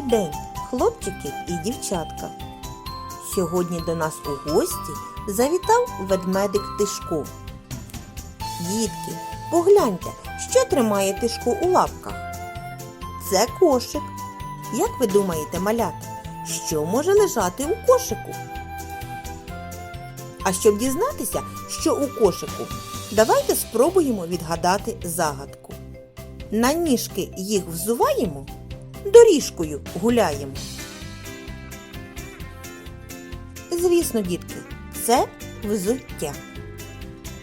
Добрий день, хлопчики і дівчатка. Сьогодні до нас у гості завітав ведмедик Тишко. Дітки, погляньте, що тримає Тишко у лапках. Це кошик. Як ви думаєте, малята, що може лежати у кошику? А щоб дізнатися, що у кошику, давайте спробуємо відгадати загадку. На ніжки їх взуваємо, доріжкою гуляємо. Звісно, дітки, це взуття.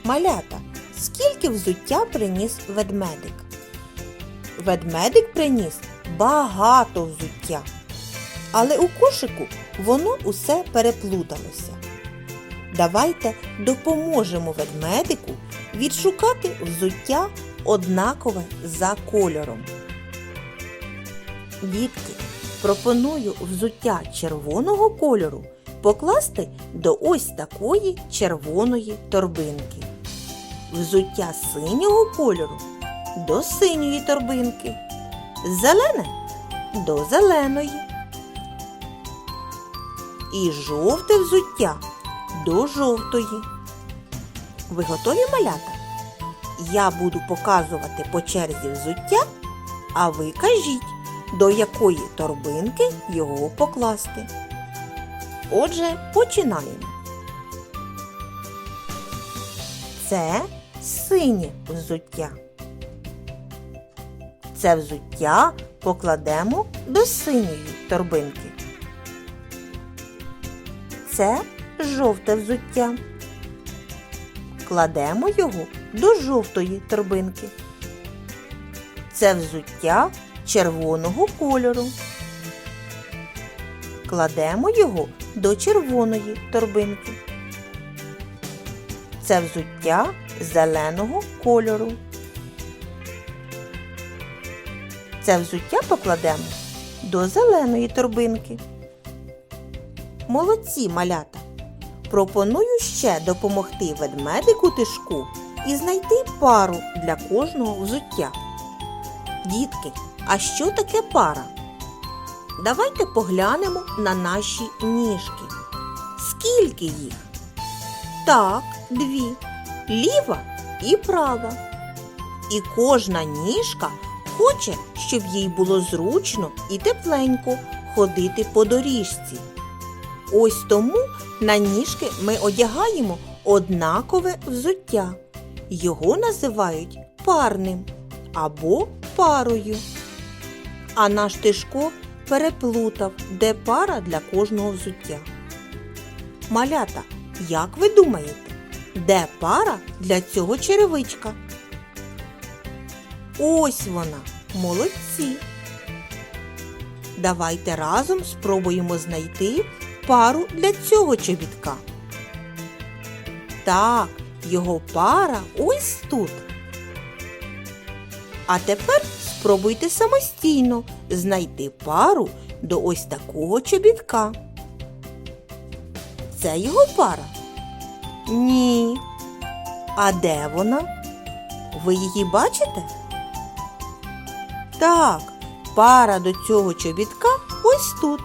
Малята, скільки взуття приніс ведмедик? Ведмедик приніс багато взуття. Але у кошику воно усе переплуталося. Давайте допоможемо ведмедику відшукати взуття однакове за кольором. Дітки, пропоную взуття червоного кольору покласти до ось такої червоної торбинки. Взуття синього кольору до синьої торбинки. Зелене до зеленої. І жовте взуття до жовтої. Ви готові малята? Я буду показувати по черзі взуття, а ви кажіть, до якої торбинки його покласти. Отже, починаємо. Це синє взуття. Це взуття покладемо до синьої торбинки. Це жовте взуття. Кладемо його до жовтої торбинки. Це взуття червоного кольору. Кладемо його до червоної торбинки. Це взуття зеленого кольору. Це взуття покладемо до зеленої торбинки. Молодці малята! Пропоную ще допомогти ведмедику тишку і знайти пару для кожного взуття. Дітки, а що таке пара? Давайте поглянемо на наші ніжки. Скільки їх? Так, дві. Ліва і права. І кожна ніжка хоче, щоб їй було зручно і тепленько ходити по доріжці. Ось тому на ніжки ми одягаємо однакове взуття. Його називають парним або парою. А наш Тишко переплутав, де пара для кожного взуття. Малята, як ви думаєте, де пара для цього черевичка? Ось вона, молодці. Давайте разом спробуємо знайти пару для цього чобітка. Так, його пара ось тут. А тепер спробуйте самостійно знайти пару до ось такого чобітка. Це його пара? Ні. А де вона? Ви її бачите? Так, пара до цього чобітка ось тут.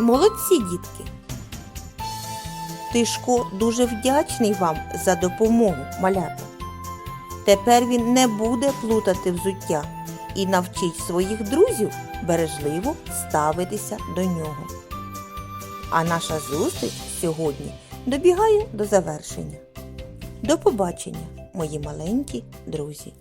Молодці, дітки. Тишко дуже вдячний вам за допомогу, малята. Тепер він не буде плутати взуття і навчить своїх друзів бережливо ставитися до нього. А наша зустріч сьогодні добігає до завершення. До побачення, мої маленькі друзі!